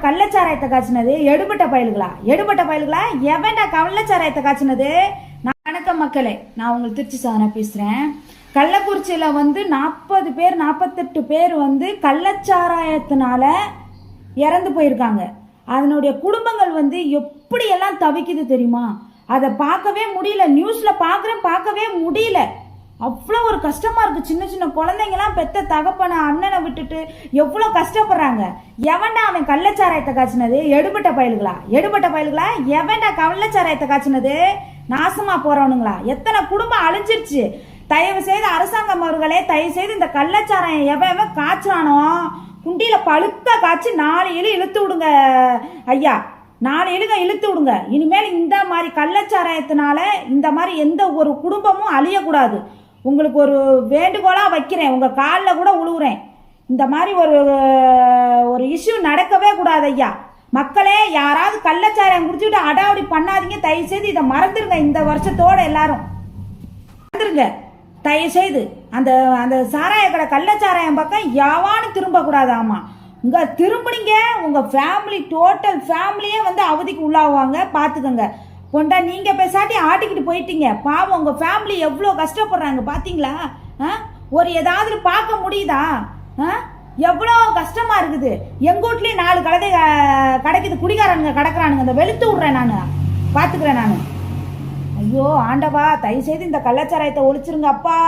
அவன் கள்ளச்சாராயத்தை காய்ச்சினது? எடுபட்ட பயல்களா? எடுபட்ட பயல்களா? எவன்டா கள்ளச்சாராயத்தை காய்ச்சினது? நான் வணக்கம் மக்களே. நான் உங்களுக்கு திருச்சி சாதனை பேசுறேன். கள்ளக்குறிச்சியில வந்து நாற்பது பேர் நாற்பத்தெட்டு பேர் வந்து கள்ளச்சாராயத்தினால இறந்து போயிருக்காங்க. அதனுடைய குடும்பங்கள் வந்து எப்படியெல்லாம் தவிக்குது தெரியுமா? அதை பார்க்கவே முடியல. நியூஸ்ல பார்க்குறேன் பார்க்கவே முடியல. அவ்வளோ ஒரு கஷ்டமா இருக்கு. சின்ன சின்ன குழந்தைங்கலாம் பெத்த தகப்பனை அண்ணனை விட்டுட்டு எவ்வளோ கஷ்டப்படுறாங்க. எவன்டா அவன் கள்ளச்சாராயத்தை காய்ச்சினது? எடுபட்ட பயல்களா? எடுபட்ட பயல்களா? எவன்டா கள்ளச்சாராயத்தை காய்ச்சினது? நாசமா போறவனுங்களா? எத்தனை குடும்பம் அழிஞ்சிருச்சு. தயவு செய்து அரசாங்கம் அவர்களே தயவு செய்து இந்த கள்ளச்சாராயம் எவன் எவன் காய்ச்சினானோ குண்டியில பழுக்க காய்ச்சி நாலு இழு இழுத்து விடுங்க ஐயா. நாலு எழுக இழுத்து விடுங்க. இனிமேல் இந்த மாதிரி கள்ளச்சாராயத்தினால இந்த மாதிரி எந்த ஒரு குடும்பமும் அழியக்கூடாது. உங்களுக்கு ஒரு வேண்டுகோளாக வைக்கிறேன். உங்கள் காலில் கூட உழுவுறேன். இந்த மாதிரி ஒரு ஒரு இஷ்யூ நடக்கவே கூடாது ஐயா. மக்களே யாராவது கள்ளச்சாராயம் குடிச்சுட்டு அடாவடி பண்ணாதீங்க. தயவு செய்து இதை மறந்துடுங்க இந்த வருஷத்தோட எல்லாரும். மறந்துடுங்க தயவு செய்து அந்த அந்த சாராய கடை கள்ளச்சாராயம் பக்கம் யாவான்னு திரும்பக்கூடாது ஆமாம் உங்கள் திரும்பினீங்க. உங்கள் ஃபேமிலி டோட்டல் ஃபேமிலியே வந்து அவதிக்கு உள்ளாகுவாங்க பார்த்துக்கோங்க கொண்டா நீங்க பேசாட்டி ஆட்டிக்கிட்டு போயிட்டீங்க. பாவம் உங்க ஃபேமிலி எவ்வளோ கஷ்டப்படுறாங்க பாத்தீங்களா? ஆ? ஒரு ஏதாவது பார்க்க முடியுதா? ஆ? எவ்வளோ கஷ்டமா இருக்குது. எங்க வீட்லயும் நாலு கலதை கிடைக்குது குடிகாரனுங்க கிடக்குறானுங்க. இந்த வெளுத்து விடுறேன் நான். பாத்துக்கிறேன் நான். ஐயோ ஆண்டவா தயவு செய்து இந்த கலாச்சாரத்தை ஒழிச்சிருங்க அப்பா.